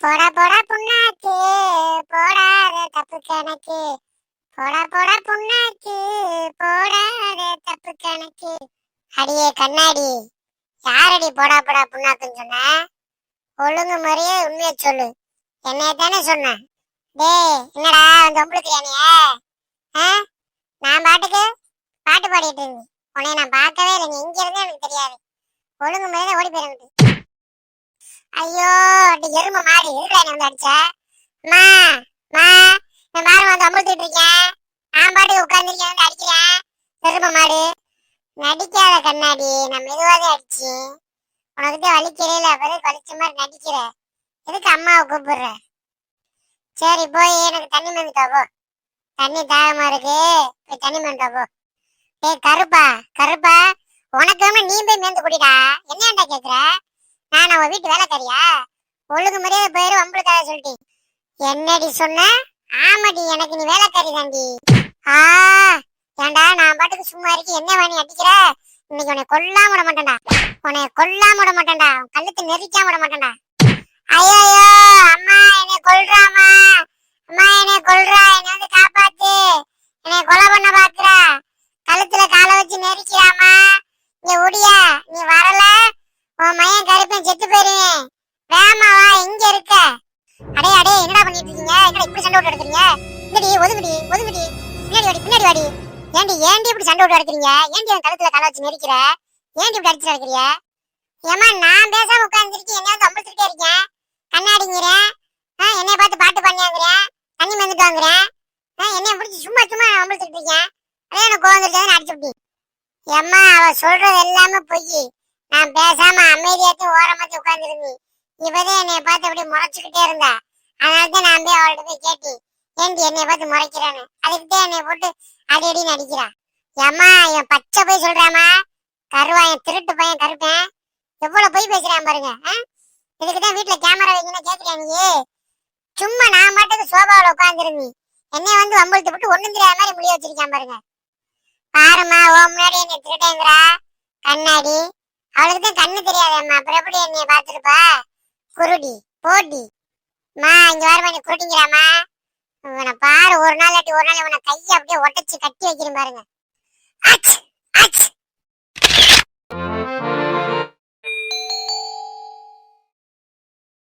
போடா போடா புண்ணாக்கு போடாத தப்பு கணக்கு. போடா போடா புண்ணாக்கு போடாத தப்பு கணக்கு. அடியே கண்ணாடி யாரடி போடா போடா புண்ணாக்குன்னு சொன்ன? ஒழுங்கு முறையே உண்மையை சொல்லு. என்னைய தானே சொன்ன? டே என்னடா அந்த உங்களுக்கு யானைய நான் பாட்டுக்கு பாட்டு பாடிட்டு இருந்தேன். உன்னை நான் பார்க்கவே இல்லைங்க இங்க இருந்தே எனக்கு தெரியாது. ஒழுங்கு முறையில ஓடி போயிருந்தேன் ஐயோ அடி எருமை மாடு எதுக்குடா என்ன வந்து அடிச்ச? மா மா நான் மாடு வந்து அமுழ்த்திட்டு இருக்கேன். நான் பாட்டுக்கு உட்காந்துருக்கேன் வந்து அடிக்கிறேன் எருமை மாடு. நடிக்காத கண்ணாடி நான் மெதுவாக அடிச்சு. உனக்கு தான் வலிக்கிறேல பிறகு வலிச்ச மாதிரி நடிக்கிற? எதுக்கு அம்மாவை கூப்பிடுற? சரி போய் எனக்கு தண்ணி மந்துட்டா போ. தண்ணி தாகமா இருக்கு. போய் தண்ணி மந்துட்டா போ. ஏய் கருப்பா கருப்பா உனக்கு நீ போய் மேந்து குடிடா. என்னடா கேக்குற? நான் அவன் வீட்டு வேலைக்காரியா? ஒழுங்கு மரியாதை போயிரு வம்பளுக்காக சொல்லிட்டேன் என்னடி சொன்ன? ஆமாடி எனக்கு நீ வேலைக்காரி தாண்டி ஆ ஏண்டா நான் பாட்டுக்கு சும்மா இருக்கு என்ன வாணி அடிக்கிற? இன்னைக்கு உன்னை கொல்லாம விட மாட்டேன்டா. உன்னை கொல்லாம விட மாட்டேன்டா. கழுத்து நெரிக்காம விட மாட்டேன்டா ஐயோ அம்மா என்னை கொல்றாமா அம்மா என்னை கொல்றா என்னை வந்து காப்பாத்து என்னை கொலை பண்ண பாக்குறா கழுத்துல காலை வச்சு நெரிக்கிறாமா இங்க உடியா நீ வரல உன் மையன் கருப்பேன் செத்து போயிருவேன் வேமா வா எங்க இருக்க? அடே அடே என்னடா பண்ணிட்டு இருக்கீங்க என்னடா இப்படி சண்டை விட்டு எடுக்கிறீங்க இங்கடி ஒதுங்குடி ஒதுங்குடி. பின்னாடி வாடி பின்னாடி வாடி. ஏண்டி ஏண்டி இப்படி சண்டை விட்டு எடுக்கிறீங்க ஏண்டி என் கழுத்துல கலை வச்சு நெரிக்கிற? ஏண்டி இப்படி அடிச்சு நடக்கிறிய? ஏமா நான் பேசாம உட்காந்துருக்கேன் என்ன வந்து அம்பளிச்சுட்டே இருக்கேன். கண்ணாடிங்கிறேன். ஆ, என்னைய பார்த்து பாட்டு பண்ணியாங்கிறேன் தண்ணி மந்துட்டு வாங்குறேன் என்னைய பிடிச்சி சும்மா சும்மா அம்பளிச்சுட்டு இருக்கேன். அதே எனக்கு கோவம் வந்துருச்சு. அடிச்சு விட்டி ஏம்மா அவ சொல்றது எல்லாமே பொய். நான் பேசாம அமைதியாத்தி ஓரமாத்தி உட்கார்ந்துருந்தேன் இவதான் என்னைய பார்த்து அப்படி முறைச்சுக்கிட்டே இருந்தா. அதனால தான் நான் போய் அவள்கிட்ட போய் கேட்டி ஏண்டி என்னைய பார்த்து முறைக்கிறேன்னு? அதுக்கிட்டே என்னை என்னைய போட்டு அடி அடி அடிக்கிறா. ஏம்மா என் பச்சை போய் சொல்றாமா கருவா என் திருட்டு பையன் கருப்பேன். எவ்வளவு போய் பேசுறான் பாருங்க ஆ? வீட்டுல கேமரா வைக்கணும் கேக்குறியா நீ? சும்மா நான் மாட்டுக்கு சோபாவில் உட்காந்துருந்தி என்னைய வந்து வம்பழுத்து விட்டு ஒண்ணும் தெரியாத மாதிரி முடிய வச்சிருக்கான் பாருங்க. பாருமா ஓ முன்னாடி என்னை திருட்டேங்கிறா கண்ணாடி அவளுக்கு தான் கண்ணு தெரியாதேம்மா. அப்புறம் எப்படி என்னைய பார்த்துருப்பா? குருடி போடி. மா இங்க வரமா நீ குருடிங்கிறாமா இவனை பாரு ஒரு நாள் இல்லாட்டி ஒரு நாள் இவனை கையை அப்படியே ஒட்டச்சு கட்டி வைக்கிறேன் பாருங்க. ஆச்சு